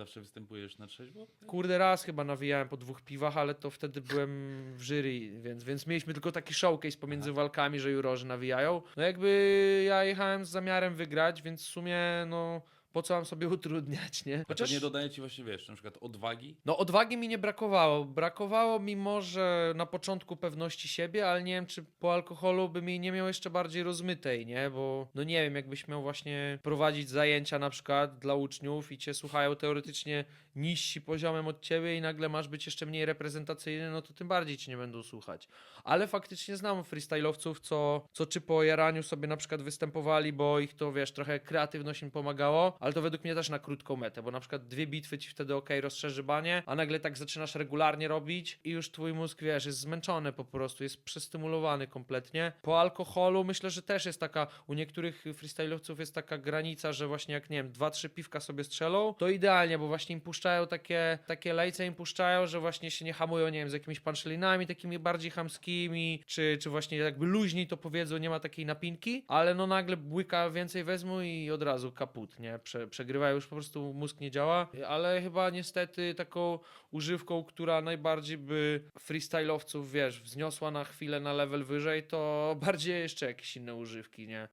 Zawsze występujesz na trzeźwo? Kurde, raz chyba nawijałem po dwóch piwach, ale to wtedy byłem w jury, więc, więc mieliśmy tylko taki showcase pomiędzy walkami, że jurorzy nawijają. No jakby ja jechałem z zamiarem wygrać, więc w sumie no po co mam sobie utrudniać, nie? A to nie dodaje ci właśnie, wiesz, na przykład odwagi? No odwagi mi nie brakowało. Brakowało mi może na początku pewności siebie, ale nie wiem, czy po alkoholu bym jej nie miał jeszcze bardziej rozmytej, nie? Bo no nie wiem, jakbyś miał właśnie prowadzić zajęcia na przykład dla uczniów i cię słuchają teoretycznie niżsi poziomem od ciebie i nagle masz być jeszcze mniej reprezentacyjny, no to tym bardziej cię nie będą słuchać. Ale faktycznie znam freestyle'owców, co, co czy po jaraniu sobie na przykład występowali, bo ich to, wiesz, trochę kreatywność im pomagało, ale to według mnie też na krótką metę, bo na przykład dwie bitwy ci wtedy ok, rozszerzy banie, a nagle tak zaczynasz regularnie robić i już twój mózg, wiesz, jest zmęczony po prostu, jest przestymulowany kompletnie. Po alkoholu myślę, że też jest taka, u niektórych freestyle'owców jest taka granica, że właśnie jak, nie wiem, dwa, trzy piwka sobie strzelą, to idealnie, bo właśnie im puszczają takie, takie lejce, im puszczają, że właśnie się nie hamują, nie wiem, z jakimiś punchlinami takimi bardziej chamskimi, czy, czy właśnie jakby luźniej to powiedzą, nie ma takiej napinki, ale no nagle błyka więcej wezmą i od razu kaput, nie? Prze, przegrywa już po prostu mózg nie działa, ale chyba niestety taką używką, która najbardziej by freestyle'owców, wiesz, wzniosła na chwilę na level wyżej, to bardziej jeszcze jakieś inne używki, nie?